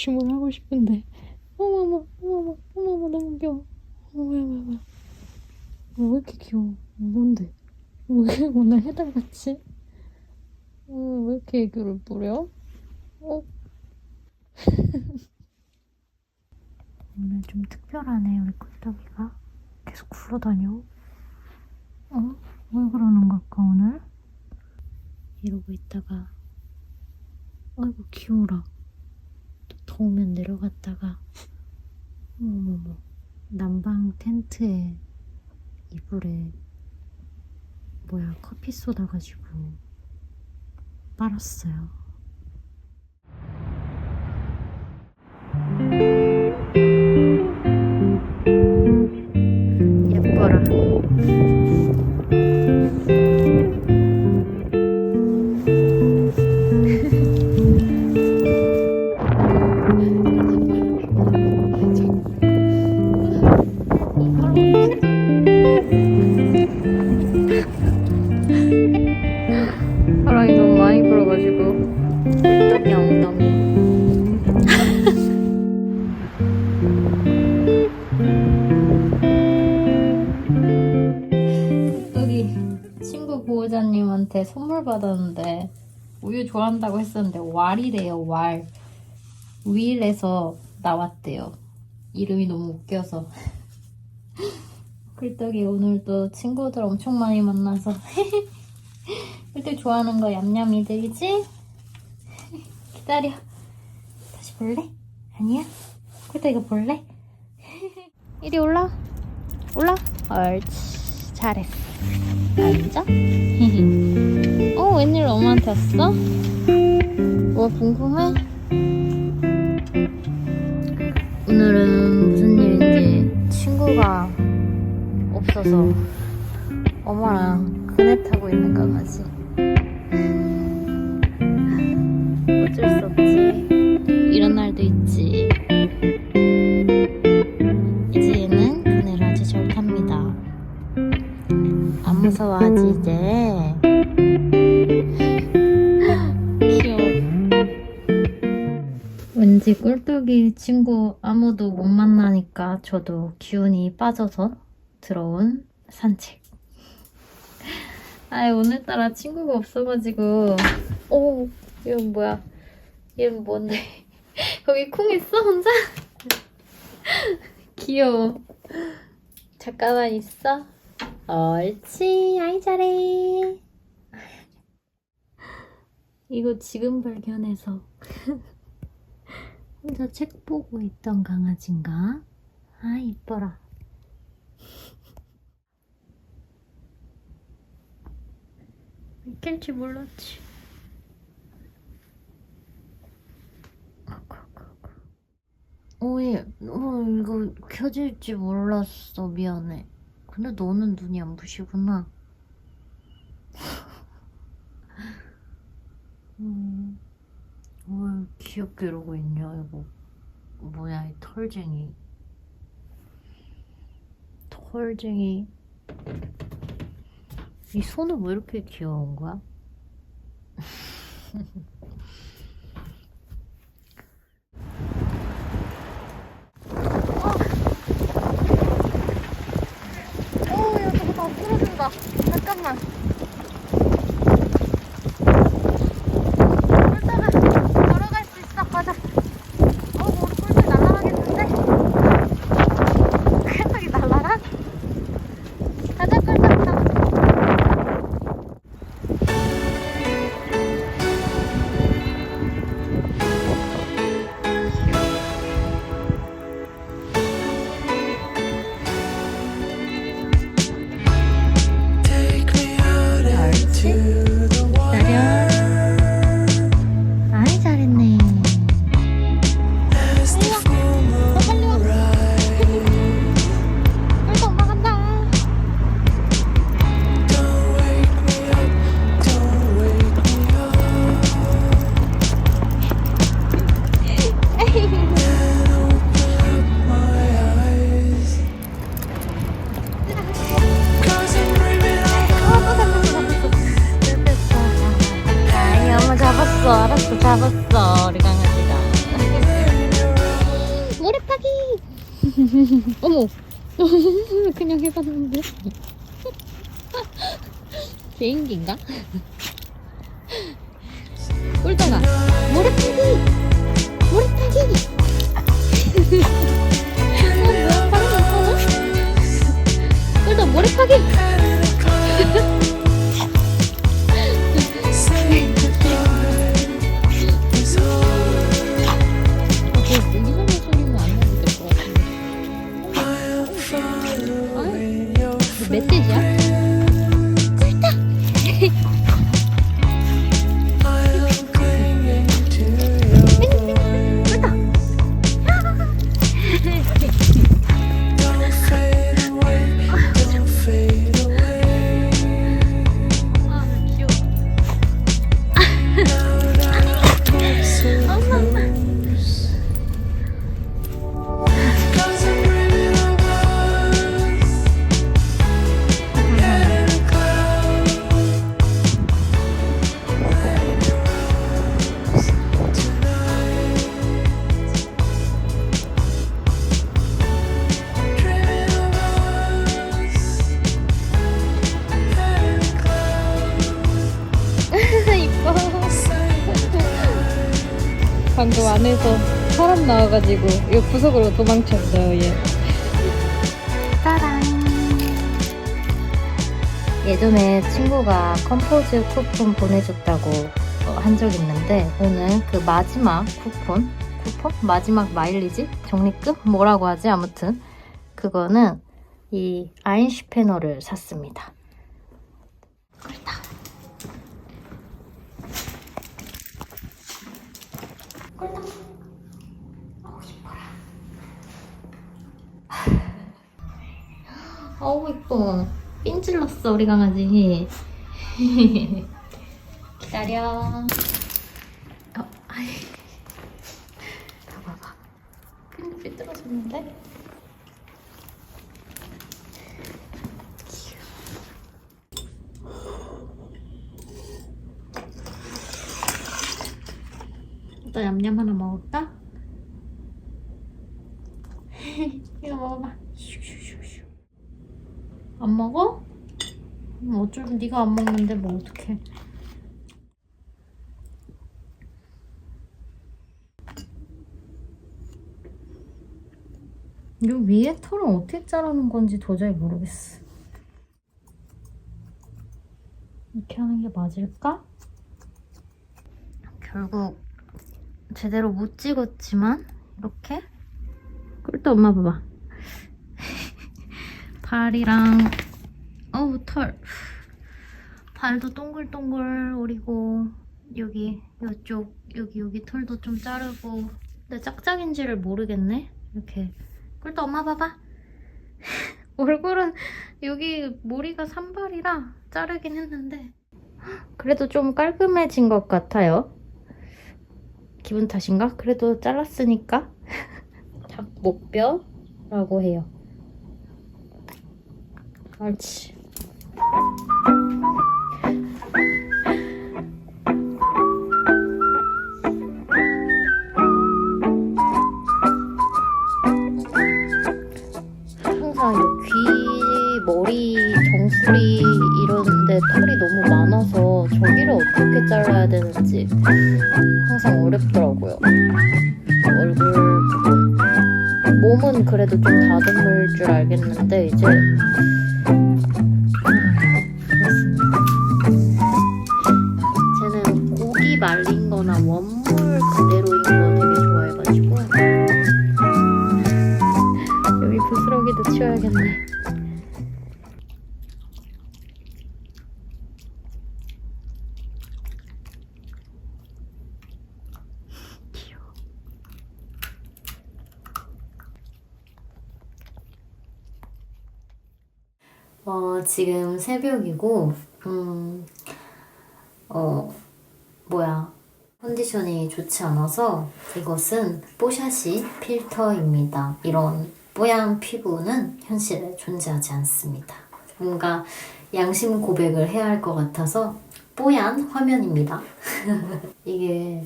주문하고 싶은데. 어머머 어머머 어머머 너무 귀여워. 어머머머 왜 이렇게 귀여워? 뭔데? 왜 오늘 해달같이? 어, 왜 이렇게 애교를 부려? 어? 오늘 좀 특별하네 우리 꿀떡이가. 계속 굴러다녀. 어? 왜 그러는 걸까 오늘? 이러고 있다가 아이고 귀여워라 또 더우면 내려갔다가 어머머머 난방 텐트에 이불에 뭐야 커피 쏟아가지고 빨았어요 왈이래요 왈 윌에서 나왔대요 이름이 너무 웃겨서 꿀떡이 오늘 또 친구들 엄청 많이 만나서 꿀떡 좋아하는 거 얌얌이들이지? 기다려 다시 볼래? 아니야? 꿀떡 이거 볼래? 이리 올라 올라 옳지 잘했어 앉아 어 웬일 엄마한테 왔어? 뭐 궁금해? 오늘은 무슨 일인지 친구가 없어서 엄마랑 그네 타고 있는 강아지? 어쩔 수 없지. 이런 날도 있지 저도 기운이 빠져서 들어온 산책. 아 오늘따라 친구가 없어가지고. 오, 이건 뭐야? 얘는 뭔데? 거기 쿵 있어 혼자? 귀여워. 잠깐만 있어. 옳지, 아이 잘해. 이거 지금 발견해서 혼자 책 보고 있던 강아지인가? 아 이뻐라. 깰지 몰랐지. 어이, 어, 이거 켜질지 몰랐어. 미안해. 근데 너는 눈이 안 부시구나. 음, 왜 귀엽게 이러고 있냐, 이거. 뭐야, 이 털쟁이. 털쟁이. 이 손은 왜 이렇게 귀여운 거야? 와가지고 이 구석으로 도망쳤어요 얘 따란 예전에 친구가 컴포즈 쿠폰 보내줬다고 어, 한적 있는데 오늘 그 마지막 쿠폰 쿠폰? 마지막 마일리지? 적립금? 뭐라고 하지? 아무튼 그거는 이 아인슈페너를 샀습니다 꿀다 꿀떡. 어우 이뻐라. 어우 이뻐. 삔질렀어 우리 강아지. 기다려. 어, 아이. 봐봐봐. 끈이 삐뚤어졌는데? 일단 얌얌 하나 먹을까? 이거 먹어봐. 슈슈슈슈. 안 먹어? 음, 어쩔 네가 안 먹는데 뭐 어떡해. 이 위에 털은 어떻게 자르는 건지 도저히 모르겠어. 이렇게 하는 게 맞을까? 결국 제대로 못 찍었지만 이렇게 꿀떡 엄마 봐봐 발이랑 어우 털. 발도 동글동글 오리고 여기 이쪽 여기 여기 털도 좀 자르고. 근데 짝짝인지를 모르겠네? 이렇게. 꿀떡 엄마 봐봐. 얼굴은 여기 머리가 산발이라 자르긴 했는데. 그래도 좀 깔끔해진 것 같아요. 기분 탓인가? 그래도 잘랐으니까. 닭 목뼈라고 해요. 옳지. 항상 이 귀, 머리, 정수리 이런데 털이 너무 많아서 저기를 어떻게 잘라야 되는지 항상 어렵더라고요. 얼굴 몸은 그래도 좀 다듬을 줄 알겠는데 이제 말린 거나 원물 그대로인 거 되게 좋아해가지고 여기 부스러기도 치워야겠네. 어, 지금 새벽이고, 음, 어, 뭐야. 컨디션이 좋지 않아서 이것은 뽀샤시 필터입니다. 이런 뽀얀 피부는 현실에 존재하지 않습니다. 뭔가 양심 고백을 해야 할 것 같아서 뽀얀 화면입니다. 이게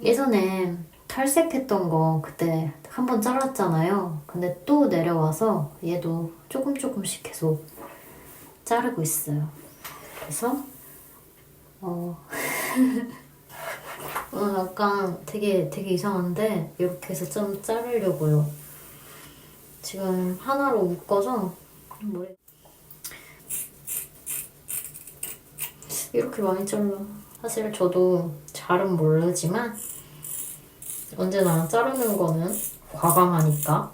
예전에 탈색했던 거 그때 한 번 잘랐잖아요. 근데 또 내려와서 얘도 조금 조금씩 계속 자르고 있어요. 그래서 어 오늘 약간 되게 되게 이상한데 이렇게 해서 좀 자르려고요. 지금 하나로 묶어서 머리 이렇게 많이 잘라. 사실 저도 잘은 모르지만 언제나 자르는 거는 과감하니까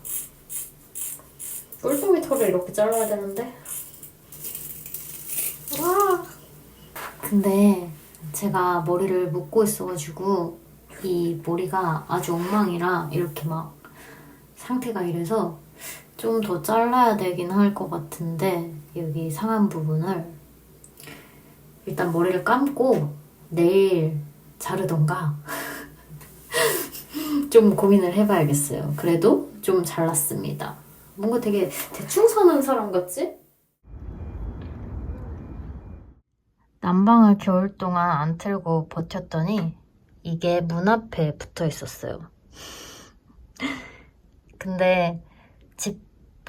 뿔뚱이 털을 이렇게 잘라야 되는데 와 근데 제가 머리를 묶고 있어가지고 이 머리가 아주 엉망이라 이렇게 막 상태가 이래서 좀 더 잘라야 되긴 할 것 같은데 여기 상한 부분을 일단 머리를 감고 내일 자르던가 좀 고민을 해봐야겠어요. 그래도 좀 잘났습니다. 뭔가 되게 대충 사는 사람 같지? 난방을 겨울 동안 안 틀고 버텼더니 이게 문 앞에 붙어 있었어요. 근데 집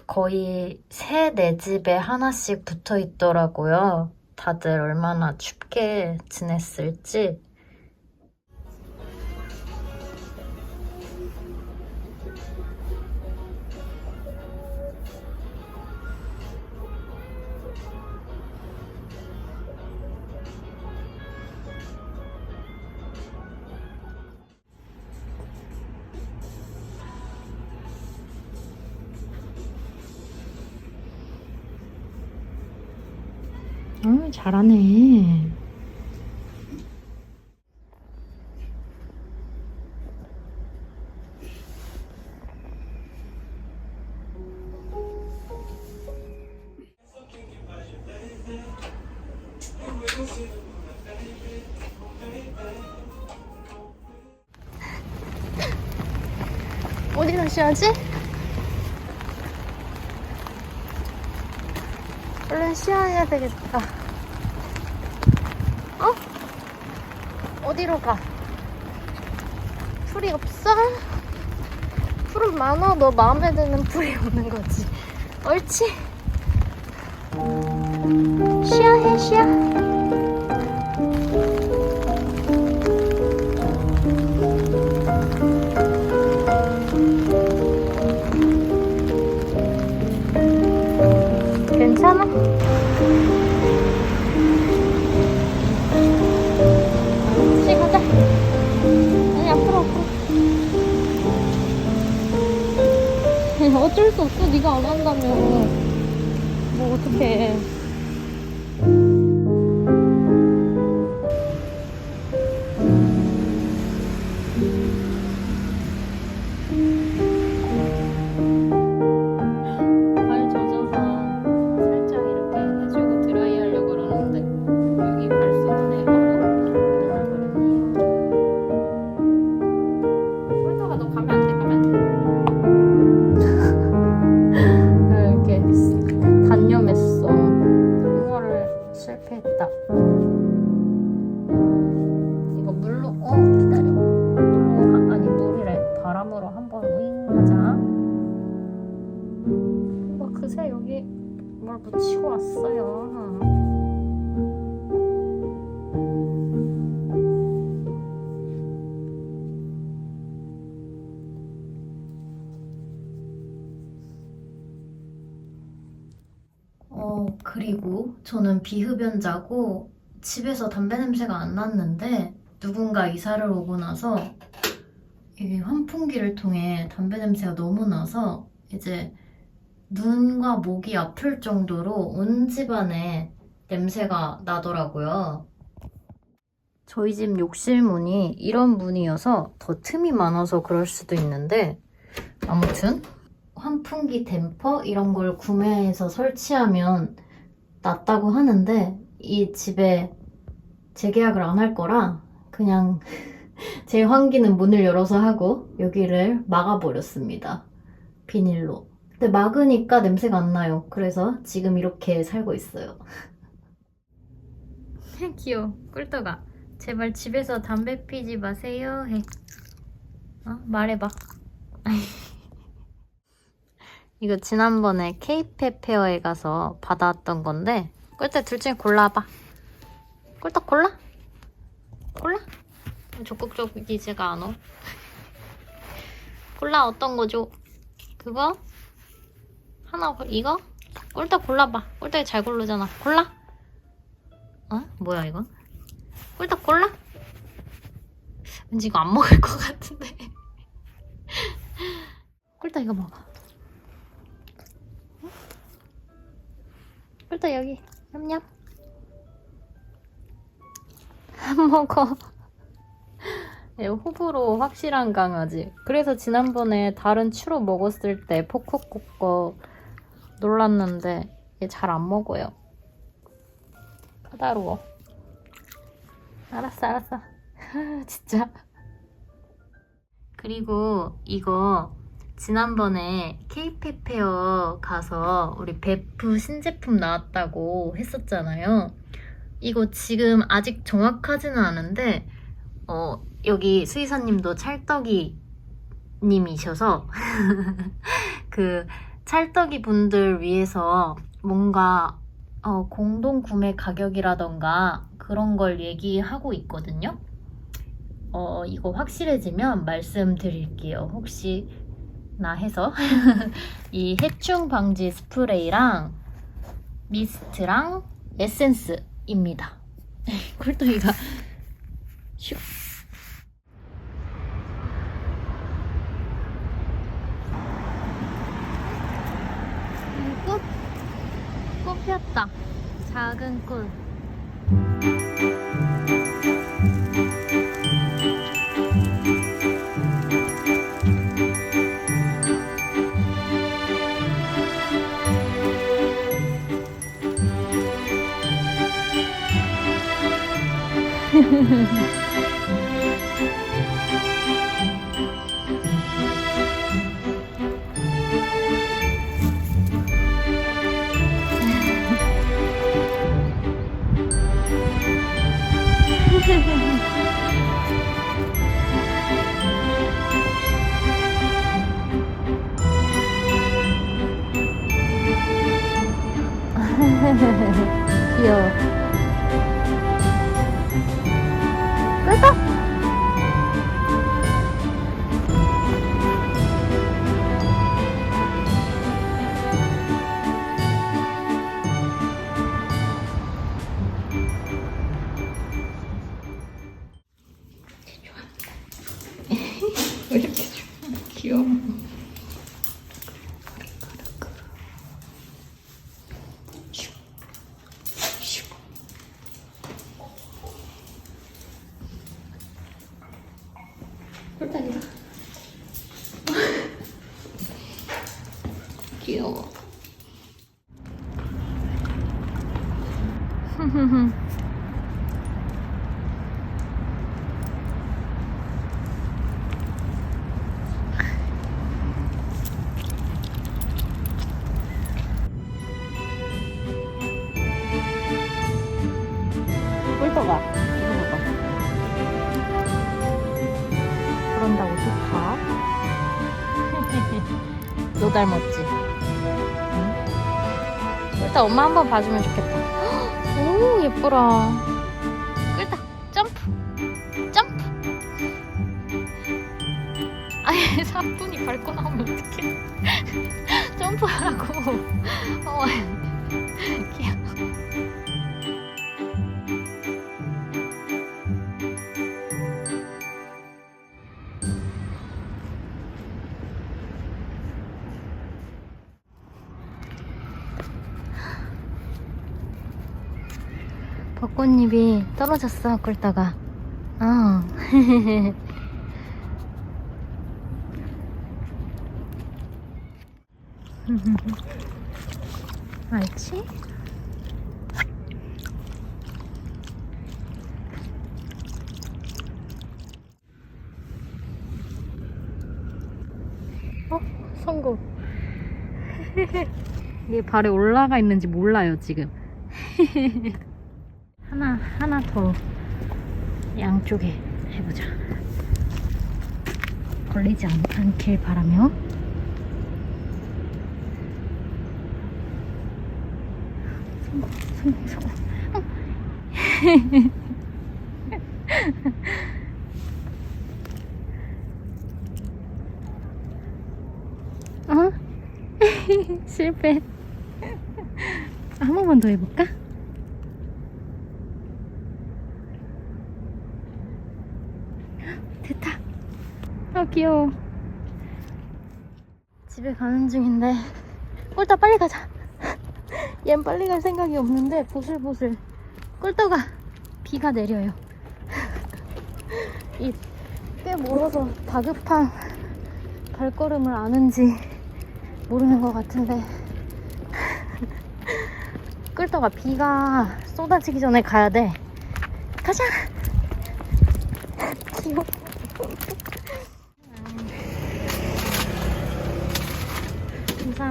거의 세 네 집에 하나씩 붙어 있더라고요. 다들 얼마나 춥게 지냈을지. 잘하네. 어디다 쉬어야지? 얼른 쉬어야 되겠다. 어? 어디로 가? 풀이 없어? 풀은 많아. 너 마음에 드는 풀이 없는 거지. 옳지? 쉬어 해, 쉬어. 괜찮아? 없어. 네가 안 한다면. 뭐, 어떡해. 실패했다. 이거 물로 어 기다려. 또 하- 아니 물이래. 바람으로 한번 윙 하자. 와 그새 여기 뭘 묻히고 왔어요. 저는 비흡연자고 집에서 담배 냄새가 안 났는데 누군가 이사를 오고 나서 이게 환풍기를 통해 담배 냄새가 너무 나서 이제 눈과 목이 아플 정도로 온 집안에 냄새가 나더라고요. 저희 집 욕실 문이 이런 문이어서 더 틈이 많아서 그럴 수도 있는데 아무튼 환풍기 댐퍼 이런 걸 구매해서 설치하면 낫다고 하는데 이 집에 재계약을 안 할 거라 그냥 제 환기는 문을 열어서 하고 여기를 막아버렸습니다. 비닐로. 근데 막으니까 냄새가 안 나요. 그래서 지금 이렇게 살고 있어요. 귀여워. 꿀떡아. 제발 집에서 담배 피지 마세요. 해. 어? 말해봐. 이거 지난번에 케이페 페어에 가서 받아왔던 건데 꿀떡 둘 중에 골라봐. 꿀떡 골라? 골라? 적극적이지가 않아. 골라 어떤 거죠? 그거? 하나 골- 이거? 꿀떡 골라봐. 꿀떡이 잘 고르잖아. 골라? 어? 뭐야 이거? 꿀떡 골라? 왠지 이거 안 먹을 것 같은데. 꿀떡 이거 먹어. 꿀떡 여기. 냠냠. 안 먹어. 얘 호불호 확실한 강아지. 그래서 지난번에 다른 추로 먹었을 때 포코코 거 놀랐는데 얘 잘 안 먹어요. 까다로워. 알았어, 알았어. 진짜. 그리고 이거 지난번에 케이페 페어 가서 우리 베프 신제품 나왔다고 했었잖아요. 이거 지금 아직 정확하지는 않은데 어, 여기 수의사님도 찰떡이 님이셔서 그 찰떡이 분들 위해서 뭔가 어, 공동 구매 가격이라던가 그런 걸 얘기하고 있거든요. 어, 이거 확실해지면 말씀드릴게요. 혹시 나 해서 이 해충 방지 스프레이랑 미스트랑 에센스입니다. 꿀떡이가 슉. 꽃, 꽃 피었다. 작은 꽃. 귀 꿀딱이다. 닮았지? 응? 일단 엄마 한번 봐주면 좋겠다. 오 예뻐라. 끌다 점프 점프. 아예 사뿐히 밟고 나오면 어떡해? 점프하라고. 어 귀여워. 벚꽃잎이 떨어졌어 꿀다가 어. 알지? 어? 성공 얘 발에 올라가 있는지 몰라요 지금 하나 하나 더 양쪽에 해보자. 걸리지 않, 않길 바라며 성공 성공 성공 어? 실패 한 번만 더 해볼까? 됐다. 아 귀여워. 집에 가는 중인데 꿀떡 빨리 가자. 얜 빨리 갈 생각이 없는데 보슬보슬 꿀떡아 비가 내려요. 이 꽤 멀어서 다급한 발걸음을 아는지 모르는 것 같은데 꿀떡아 비가 쏟아지기 전에 가야 돼. 가자 귀여워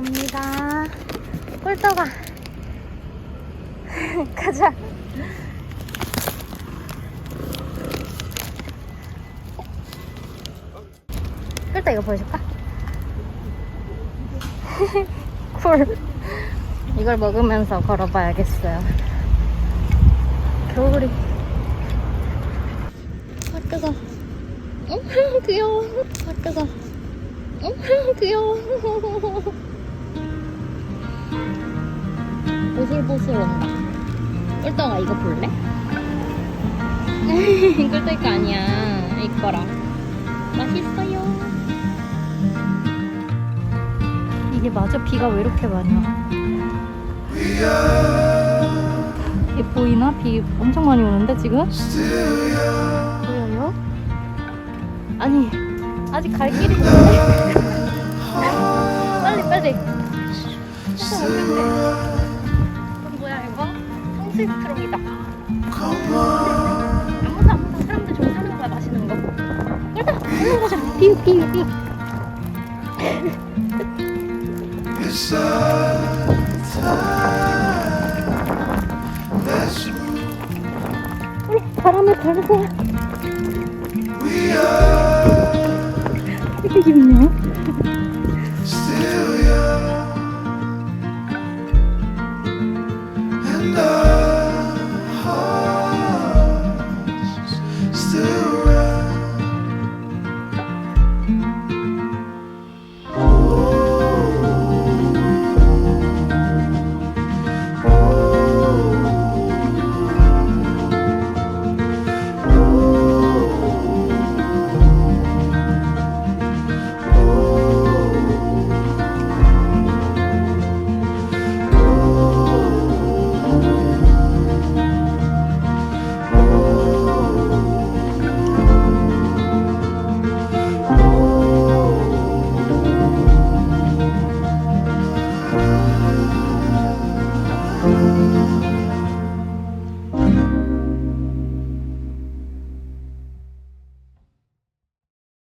감사합니다. 꿀떡아 가자. 꿀떡 이거 보여줄까? 쿨 이걸 먹으면서 걸어봐야겠어요. 겨울이. 아 뜨거. 어? 귀여워. 아 뜨거. 어? 귀여워 보슬보슬 온다 꿀떡아 이거 볼래? 꿀떡 거 아니야 이거랑 맛있어요 이게 맞아 비가 왜 이렇게 많이 와 이게 보이나? 비 엄청 많이 오는데 지금? 보여요? 아니 아직 갈 길이 있는데 빨리 빨리 해 성스트롱이다. 아무나 아무나 사람들 좀 사는 거야 마시는 거. 가자 비우 a time that's 우리 바람을 are. 이렇게 기분이야?